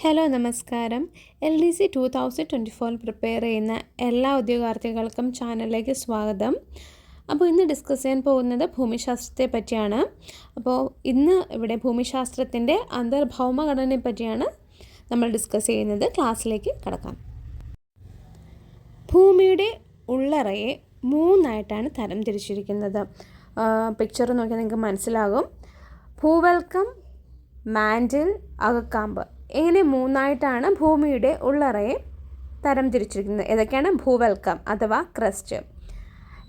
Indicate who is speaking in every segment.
Speaker 1: Hello നമസ്കാരം. L D C two thousand twenty ഫോറിൽ prepare ചെയ്യുന്ന എല്ലാ ഉദ്യോഗാർത്ഥികൾക്കും ചാനലിലേക്ക് സ്വാഗതം. അപ്പോൾ ഇന്ന് ഡിസ്കസ് ചെയ്യാൻ പോകുന്നത് ഭൂമിശാസ്ത്രത്തെ പറ്റിയാണ്. അപ്പോൾ ഇന്ന് ഇവിടെ ഭൂമിശാസ്ത്രത്തിന്റെ അന്തർഭൗമഘടനയെ പറ്റിയാണ് നമ്മൾ ഡിസ്കസ് ചെയ്യുന്നത്. ക്ലാസ്സിലേക്ക് കടക്കാം. ഭൂമിയുടെ ഉള്ളറയെ മൂന്നായിട്ടാണ് തരം തിരിച്ചിരിക്കുന്നത് പിക്ചർ നോക്കിയാൽ നിങ്ങൾക്ക് മനസ്സിലാകും. ഭൂവൽക്കം മാൻഡിൽ അകക്കാമ്പ്. ഇങ്ങനെ മൂന്നായിട്ടാണ് ഭൂമിയുടെ ഉള്ളറയെ തരം തിരിച്ചിരിക്കുന്നത്? ഏതൊക്കെയാണ്? ഭൂവൽക്കം അഥവാ ക്രസ്റ്റ്.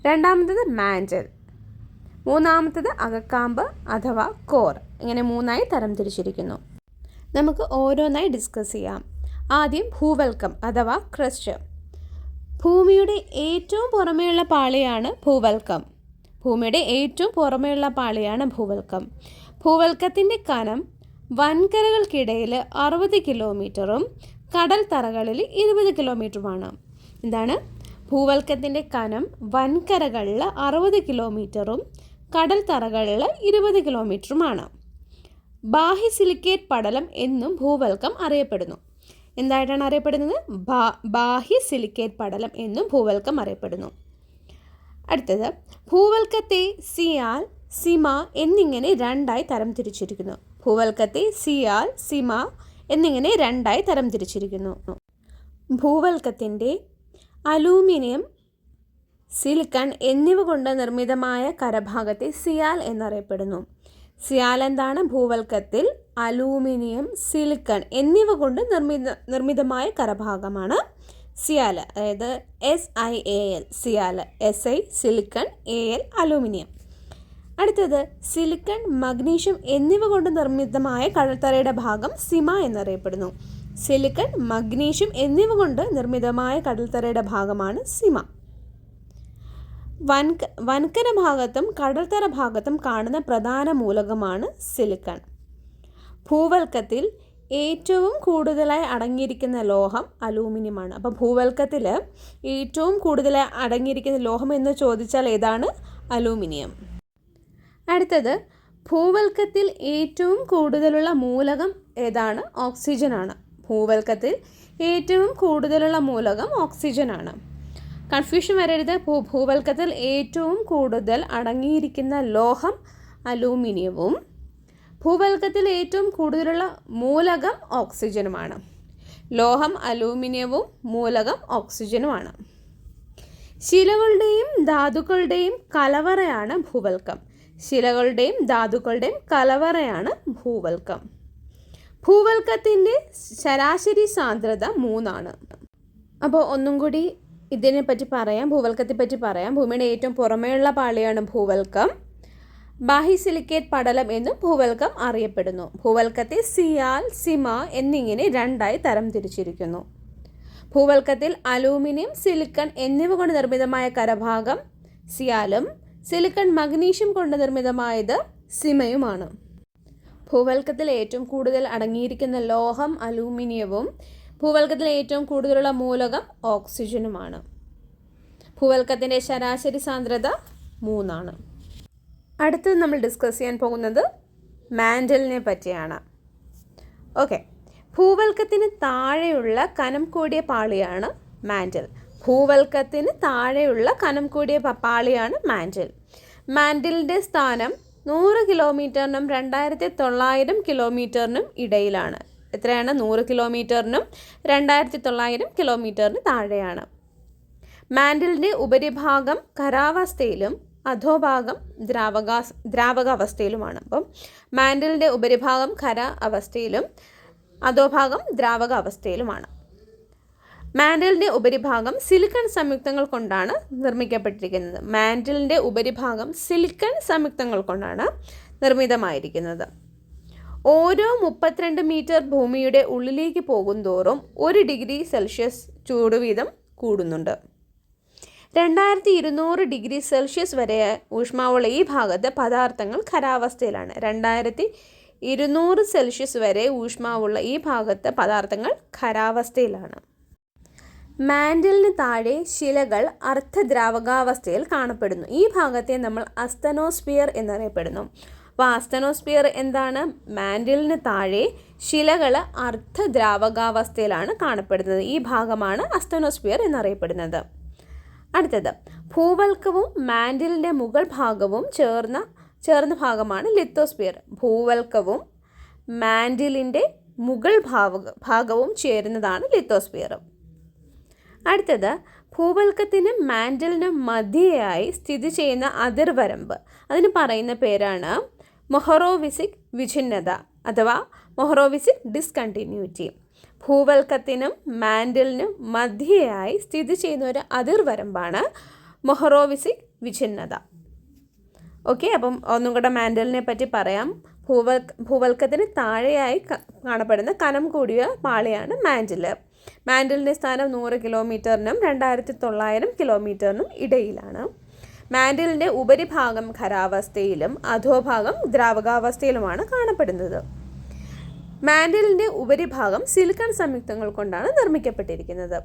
Speaker 1: രണ്ടാമത്തത് മാൻഡിൽ മൂന്നാമത്തത് അകക്കാമ്പ് അഥവാ കോർ. ഇങ്ങനെ മൂന്നായി തരം തിരിച്ചിരിക്കുന്നു. നമുക്ക് ഓരോന്നായി ഡിസ്കസ് ചെയ്യാം. ആദ്യം ഭൂവൽക്കം അഥവാ ക്രസ്റ്റ്. ഭൂമിയുടെ ഏറ്റവും പുറമേയുള്ള പാളിയാണ് ഭൂവൽക്കം. ഭൂമിയുടെ ഏറ്റവും പുറമേയുള്ള പാളിയാണ് ഭൂവൽക്കം. ഭൂവൽക്കത്തിന്റെ കനം വൻകരകൾക്കിടയിൽ അറുപത് കിലോമീറ്ററും കടൽ തറകളിൽ ഇരുപത് കിലോമീറ്ററുമാണ്. എന്താണ്? ഭൂവൽക്കത്തിന്റെ കനം വൻകരകളിൽ അറുപത് കിലോമീറ്ററും കടൽ തറകളിൽ ഇരുപത് കിലോമീറ്ററുമാണ്. ബാഹ്യ സിലിക്കേറ്റ് പടലം എന്നും ഭൂവൽക്കം അറിയപ്പെടുന്നു. എന്തായിട്ടാണ് അറിയപ്പെടുന്നത്? ബാഹ്യ സിലിക്കേറ്റ് പടലം എന്നും ഭൂവൽക്കം അറിയപ്പെടുന്നു. അടുത്തത് ഭൂവൽക്കത്തെ സിയാൽ സിമ എന്നിങ്ങനെ രണ്ടായി തരം തിരിച്ചിരിക്കുന്നു. ഭൂവൽക്കത്തെ സിയാൽ സിമ എന്നിങ്ങനെ രണ്ടായി തരം തിരിച്ചിരിക്കുന്നു. ഭൂവൽക്കത്തിന്റെ അലൂമിനിയം സിലിക്കൺ എന്നിവ കൊണ്ട് നിർമ്മിതമായ കരഭാഗത്തെ സിയാൽ എന്നറിയപ്പെടുന്നു. സിയാൽ എന്താണ്? ഭൂവൽക്കത്തിൽ അലൂമിനിയം സിലിക്കൺ എന്നിവ കൊണ്ട് നിർമ്മിത നിർമ്മിതമായ കരഭാഗമാണ് സിയാൽ. അതായത് S I A L sial. S I silicon A L aluminium. അടുത്തത് സിലിക്കൺ മഗ്നീഷ്യം എന്നിവ കൊണ്ട് നിർമ്മിതമായ കടൽത്തറയുടെ ഭാഗം സിമ എന്നറിയപ്പെടുന്നു. സിലിക്കൺ മഗ്നീഷ്യം എന്നിവ കൊണ്ട് നിർമ്മിതമായ കടൽത്തറയുടെ ഭാഗമാണ് സിമ. വൻക വൻകര ഭാഗത്തും കടൽത്തറ ഭാഗത്തും കാണുന്ന പ്രധാന മൂലകമാണ് സിലിക്കൺ. ഭൂവൽക്കത്തിൽ ഏറ്റവും കൂടുതലായി അടങ്ങിയിരിക്കുന്ന ലോഹം അലൂമിനിയമാണ്. അപ്പോൾ ഭൂവൽക്കത്തിൽ ഏറ്റവും കൂടുതലായി അടങ്ങിയിരിക്കുന്ന ലോഹം എന്ന് ചോദിച്ചാൽ ഏതാണ്? അലൂമിനിയം. അടുത്തത് ഭൂവൽക്കത്തിൽ ഏറ്റവും കൂടുതലുള്ള മൂലകം ഏതാണ്? ഓക്സിജനാണ് ഭൂവൽക്കത്തിൽ ഏറ്റവും കൂടുതലുള്ള മൂലകം ഓക്സിജനാണ് കൺഫ്യൂഷൻ വരരുത്. ഭൂ ഭൂവൽക്കത്തിൽ ഏറ്റവും കൂടുതൽ അടങ്ങിയിരിക്കുന്ന ലോഹം അലൂമിനിയവും ഭൂവൽക്കത്തിൽ ഏറ്റവും കൂടുതലുള്ള മൂലകം ഓക്സിജനുമാണ് ലോഹം അലൂമിനിയവും മൂലകം ഓക്സിജനുമാണ് ശിലകളുടെയും ധാതുക്കളുടെയും കലവറയാണ് ഭൂവൽക്കം. ശിലകളുടെയും ധാതുക്കളുടെയും കലവറയാണ് ഭൂവൽക്കം. ഭൂവൽക്കത്തിന്റെ ശരാശരി സാന്ദ്രത മൂന്നാണ്. അപ്പോൾ ഒന്നും കൂടി ഇതിനെ പറ്റി പറയാം ഭൂവൽക്കത്തെ പറ്റി പറയാം. ഭൂമിയുടെ ഏറ്റവും പുറമേയുള്ള പാളിയാണ് ഭൂവൽക്കം. ബാഹി സിലിക്കേറ്റ് പടലം എന്നും ഭൂവൽക്കം അറിയപ്പെടുന്നു. ഭൂവൽക്കത്തെ സിയാൽ സിമ എന്നിങ്ങനെ രണ്ടായി തരം തിരിച്ചിരിക്കുന്നു. ഭൂവൽക്കത്തിൽ അലൂമിനിയം സിലിക്കൺ എന്നിവ കൊണ്ട് നിർമ്മിതമായ കരഭാഗം സിയാലും സിലിക്കൺ മഗ്നീഷ്യം കൊണ്ട് നിർമ്മിതമായത് സിമയുമാണ്. ഭൂവൽക്കത്തിൽ ഏറ്റവും കൂടുതൽ അടങ്ങിയിരിക്കുന്ന ലോഹം അലൂമിനിയവും ഭൂവൽക്കത്തിൽ ഏറ്റവും കൂടുതലുള്ള മൂലകം ഓക്സിജനുമാണ്. ഭൂവൽക്കത്തിന്റെ ശരാശരി സാന്ദ്രത മൂന്നാണ്. അടുത്തത് നമ്മൾ ഡിസ്കസ് ചെയ്യാൻ പോകുന്നത് മാൻഡലിനെ പറ്റിയാണ്. ഓക്കെ ഭൂവൽക്കത്തിന് താഴെയുള്ള കനം കൂടിയ പാളിയാണ് മാൻഡൽ. ഭൂവൽക്കത്തിന് താഴെയുള്ള കനം കൂടിയ പപ്പാളിയാണ് മാൻഡിൽ. മാൻഡിലിന്റെ സ്ഥാനം നൂറ് കിലോമീറ്ററിനും രണ്ടായിരത്തി തൊള്ളായിരം കിലോമീറ്ററിനും ഇടയിലാണ്. എത്രയാണ്? നൂറ് കിലോമീറ്ററിനും രണ്ടായിരത്തി തൊള്ളായിരം കിലോമീറ്ററിന് താഴെയാണ്. മാൻഡിലിന്റെ ഉപരിഭാഗം ഖരാവസ്ഥയിലും അധോഭാഗം ദ്രാവകാ ദ്രാവകാവസ്ഥയിലുമാണ്. അപ്പം മാൻഡിലിന്റെ ഉപരിഭാഗം ഖര അവസ്ഥയിലും അധോഭാഗം ദ്രാവക അവസ്ഥയിലുമാണ് മാൻഡലിന്റെ ഉപരിഭാഗം സിലിക്കൺ സംയുക്തങ്ങൾ കൊണ്ടാണ് നിർമ്മിക്കപ്പെട്ടിരിക്കുന്നത്. മാൻഡലിന്റെ ഉപരിഭാഗം സിലിക്കൺ സംയുക്തങ്ങൾ കൊണ്ടാണ് നിർമ്മിതമായിരിക്കുന്നത്. ഓരോ മുപ്പത്തിരണ്ട് മീറ്റർ ഭൂമിയുടെ ഉള്ളിലേക്ക് പോകും തോറും ഒരു ഡിഗ്രി സെൽഷ്യസ് ചൂട് വീതം കൂടുന്നുണ്ട്. രണ്ടായിരത്തി ഇരുന്നൂറ് ഡിഗ്രി സെൽഷ്യസ് വരെ ഊഷ്മാവുള്ള ഈ ഭാഗത്ത് പദാർത്ഥങ്ങൾ ഖരാവസ്ഥയിലാണ് രണ്ടായിരത്തി ഇരുന്നൂറ് സെൽഷ്യസ് വരെ ഊഷ്മാവുള്ള ഈ ഭാഗത്ത് പദാർത്ഥങ്ങൾ ഖരാവസ്ഥയിലാണ് മാൻഡലിന് താഴെ ശിലകൾ അർദ്ധദ്രാവകാവസ്ഥയിൽ കാണപ്പെടുന്നു. ഈ ഭാഗത്തെ നമ്മൾ അസ്തനോസ്ഫിയർ എന്നറിയപ്പെടുന്നു. അപ്പോൾ അസ്തനോസ്പിയർ എന്താണ്? മാൻഡലിന് താഴെ ശിലകൾ അർദ്ധദ്രാവകാവസ്ഥയിലാണ് കാണപ്പെടുന്നത്. ഈ ഭാഗമാണ് അസ്തനോസ്ഫിയർ എന്നറിയപ്പെടുന്നത്. അടുത്തത് ഭൂവൽക്കവും മാൻഡലിന്റെ മുകൾ ഭാഗവും ചേർന്ന ചേർന്ന ഭാഗമാണ് ലിത്തോസ്ഫിയർ ഭൂവൽക്കവും മാൻഡിലിന്റെ മുകൾ ഭാഗ ഭാഗവും ചേരുന്നതാണ് ലിത്തോസ്ഫിയർ അടുത്തത് ഭൂവൽക്കത്തിനും മാൻഡലിനും മധ്യയായി സ്ഥിതി ചെയ്യുന്ന അതിർവരമ്പ്. അതിന് പറയുന്ന പേരാണ് മൊഹറോവിസിക് വിഛിന്നത അഥവാ മൊഹറോവിസിക് ഡിസ്കണ്ടിന്യൂറ്റി. ഭൂവൽക്കത്തിനും മാൻഡലിനും മധ്യയായി സ്ഥിതി ചെയ്യുന്ന ഒരു അതിർവരമ്പാണ് മൊഹറോവിസിക് വിഛിന്നത. ഓക്കെ അപ്പം ഒന്നും കൂടെ മാൻഡലിനെ പറ്റി പറയാം. ഭൂവൽ ഭൂവൽക്കത്തിന് താഴെയായി കാണപ്പെടുന്ന കനം കൂടിയ പാളിയാണ് മാൻഡിൽ മാൻഡിലിന്റെ സ്ഥാനം നൂറ് കിലോമീറ്ററിനും രണ്ടായിരത്തി തൊള്ളായിരം കിലോമീറ്ററിനും ഇടയിലാണ്. മാൻഡലിന്റെ ഉപരിഭാഗം ഖരാവസ്ഥയിലും അധോഭാഗം ദ്രാവകാവസ്ഥയിലുമാണ് കാണപ്പെടുന്നത്. മാൻഡലിന്റെ ഉപരിഭാഗം സിലിക്കൺ സംയുക്തങ്ങൾ കൊണ്ടാണ് നിർമ്മിക്കപ്പെട്ടിരിക്കുന്നത്.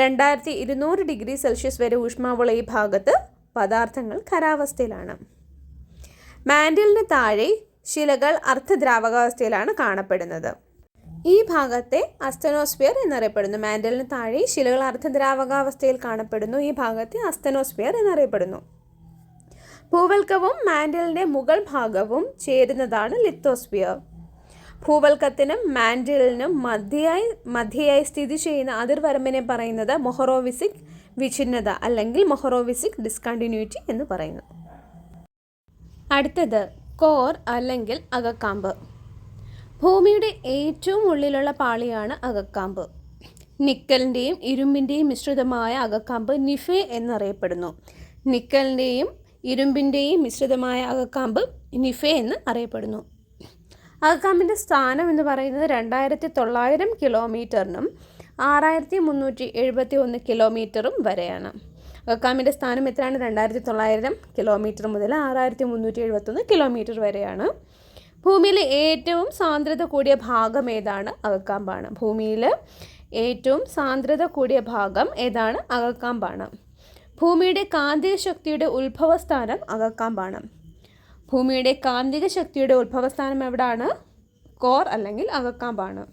Speaker 1: രണ്ടായിരത്തി ഇരുന്നൂറ് ഡിഗ്രി സെൽഷ്യസ് വരെ ഊഷ്മാവുള്ള ഈ ഭാഗത്ത് പദാർത്ഥങ്ങൾ ഖരാവസ്ഥയിലാണ്. മാൻഡലിന് താഴെ ശിലകൾ അർദ്ധദ്രാവകാവസ്ഥയിലാണ് കാണപ്പെടുന്നത്. ഈ ഭാഗത്തെ അസ്തനോസ്ഫിയർ എന്നറിയപ്പെടുന്നു. മാൻഡലിന് താഴെ ശിലകൾ അർദ്ധദ്രാവകാവസ്ഥയിൽ കാണപ്പെടുന്നു. ഈ ഭാഗത്തെ അസ്തനോസ്ഫിയർ എന്നറിയപ്പെടുന്നു. ഭൂവൽക്കവും മാൻഡലിന്റെ മുകൾ ഭാഗവും ചേരുന്നതാണ് ലിത്തോസ്ഫിയർ. ഭൂവൽക്കത്തിനും മാൻഡലിനും മധ്യയായി മധ്യയായി സ്ഥിതി ചെയ്യുന്ന അതിർവരമ്പിനെ പറയുന്നത് മൊഹറോവിസിക് വിഛിന്നത അല്ലെങ്കിൽ മൊഹറോവിസിക് ഡിസ്കണ്ടിന്യൂറ്റി എന്ന് പറയുന്നു. അടുത്തത് കോർ അല്ലെങ്കിൽ അകക്കാമ്പ്. ഭൂമിയുടെ ഏറ്റവും ഉള്ളിലുള്ള പാളിയാണ് അകക്കാമ്പ്. നിക്കലിന്റെയും ഇരുമ്പിന്റെയും മിശ്രിതമായ അകക്കാമ്പ് നിഫെ എന്നറിയപ്പെടുന്നു. നിക്കലിന്റെയും ഇരുമ്പിന്റെയും മിശ്രിതമായ അകക്കാമ്പ് നിഫെ എന്ന് അറിയപ്പെടുന്നു. അകക്കാമ്പിന്റെ സ്ഥാനം എന്ന് പറയുന്നത് രണ്ടായിരത്തി തൊള്ളായിരം കിലോമീറ്ററിനും ആറായിരത്തി മുന്നൂറ്റി എഴുപത്തി ഒന്ന് കിലോമീറ്ററും വരെയാണ്. അകക്കാമ്പിന്റെ സ്ഥാനം എത്രയാണ്? രണ്ടായിരത്തി തൊള്ളായിരം കിലോമീറ്റർ മുതൽ ആറായിരത്തി മുന്നൂറ്റി എഴുപത്തൊന്ന് കിലോമീറ്റർ വരെയാണ്. ഭൂമിയിലെ ഏറ്റവും സാന്ദ്രത കൂടിയ ഭാഗം ഏതാണ്? അകക്കാമ്പാണ് ഭൂമിയിൽ ഏറ്റവും സാന്ദ്രത കൂടിയ ഭാഗം ഏതാണ്? അകക്കാമ്പാണ് ഭൂമിയുടെ കാന്തിക ശക്തിയുടെ ഉത്ഭവസ്ഥാനം അകക്കാമ്പാണ് ഭൂമിയുടെ കാന്തിക ശക്തിയുടെ ഉത്ഭവസ്ഥാനം എവിടാണ്? കോർ അല്ലെങ്കിൽ അകക്കാമ്പാണ്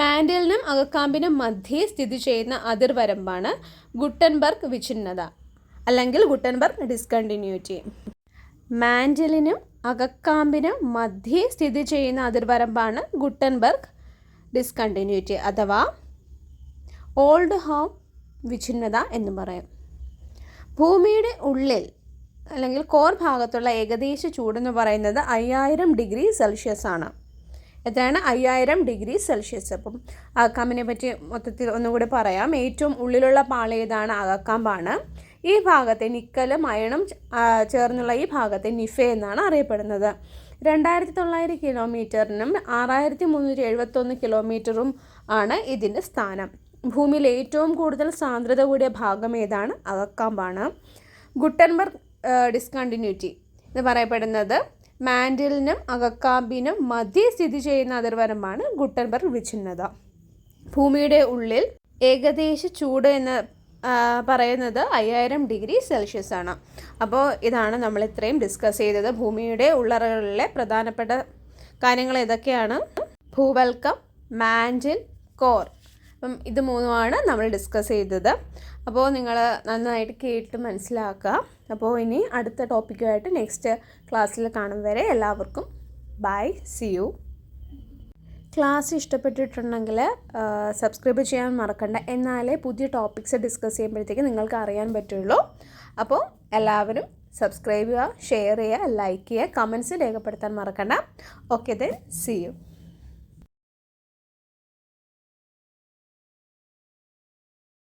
Speaker 1: മാൻഡലിനും അകക്കാമ്പിനും മധ്യേ സ്ഥിതി ചെയ്യുന്ന അതിർവരമ്പാണ് ഗുട്ടൻബർഗ് വിഛിന്നത അല്ലെങ്കിൽ ഗുട്ടൻബർഗ് ഡിസ്കണ്ടിന്യൂറ്റി. മാൻഡലിനും അകക്കാമ്പിനും മധ്യേ സ്ഥിതി ചെയ്യുന്ന അതിർവരമ്പാണ് ഗുട്ടൻബർഗ്. ഡിസ്കണ്ടിന്യൂറ്റി അഥവാ ഓൾഡ് ഹോം വിഛിന്നത എന്ന് പറയും. ഭൂമിയുടെ ഉള്ളിൽ അല്ലെങ്കിൽ കോർ ഭാഗത്തുള്ള ഏകദേശ ചൂടെന്ന് പറയുന്നത് അയ്യായിരം ഡിഗ്രി സെൽഷ്യസ് ആണ്. എത്രയാണ്? അയ്യായിരം ഡിഗ്രി സെൽഷ്യസ്. അപ്പം അകക്കാമ്പിനെ പറ്റി മൊത്തത്തിൽ ഒന്നുകൂടി പറയാം. ഏറ്റവും ഉള്ളിലുള്ള പാളി ഏതാണ്? അകക്കാമ്പാണ്. ഈ ഭാഗത്തെ നിക്കലും അയണും ചേർന്നുള്ള ഈ ഭാഗത്തെ നിഫ എന്നാണ് അറിയപ്പെടുന്നത്. രണ്ടായിരത്തി തൊള്ളായിരം കിലോമീറ്ററിനും ആറായിരത്തി മുന്നൂറ്റി എഴുപത്തൊന്ന് കിലോമീറ്ററും ആണ് ഇതിന്റെ സ്ഥാനം. ഭൂമിയിൽ ഏറ്റവും കൂടുതൽ സാന്ദ്രത കൂടിയ ഭാഗം ഏതാണ്? അകക്കാമ്പാണ്. ഗുട്ടൻബർഗ് ഡിസ്കണ്ടിന്യൂറ്റി എന്ന് പറയപ്പെടുന്നത് മാൻഡിലിനും അകക്കാമ്പിനും മധ്യേ സ്ഥിതി ചെയ്യുന്ന അതിർവരമ്പാണ് ഗുട്ടൻബർഗ് വിഛിന്നത ഭൂമിയുടെ ഉള്ളിൽ ഏകദേശ ചൂട് എന്ന് പറയുന്നത് അയ്യായിരം ഡിഗ്രി സെൽഷ്യസ് ആണ്. അപ്പോൾ ഇതാണ് നമ്മൾ ഇത്രയും ഡിസ്കസ് ചെയ്തത്. ഭൂമിയുടെ ഉള്ളറകളിലെ പ്രധാനപ്പെട്ട കാര്യങ്ങൾ ഏതൊക്കെയാണ്? ഭൂവൽക്കം മാൻഡിൽ കോർ. അപ്പം ഇത് മൂന്നുമാണ് നമ്മൾ ഡിസ്കസ് ചെയ്തത്. അപ്പോൾ നിങ്ങൾ നന്നായിട്ട് കേട്ട് മനസ്സിലാക്കുക. അപ്പോൾ ഇനി അടുത്ത ടോപ്പിക്കുമായിട്ട് നെക്സ്റ്റ് ക്ലാസ്സിൽ കാണും വരെ എല്ലാവർക്കും. ബൈ സി യു ക്ലാസ് ഇഷ്ടപ്പെട്ടിട്ടുണ്ടെങ്കിൽ സബ്സ്ക്രൈബ് ചെയ്യാൻ മറക്കണ്ട. എന്നാലേ പുതിയ ടോപ്പിക്സ് ഡിസ്കസ് ചെയ്യുമ്പോഴത്തേക്ക് നിങ്ങൾക്ക് അറിയാൻ പറ്റുള്ളൂ. അപ്പോൾ എല്ലാവരും സബ്സ്ക്രൈബ് ചെയ്യുക ഷെയർ ചെയ്യുക ലൈക്ക് ചെയ്യുക കമൻസ് രേഖപ്പെടുത്താൻ മറക്കണ്ട. Okay then C U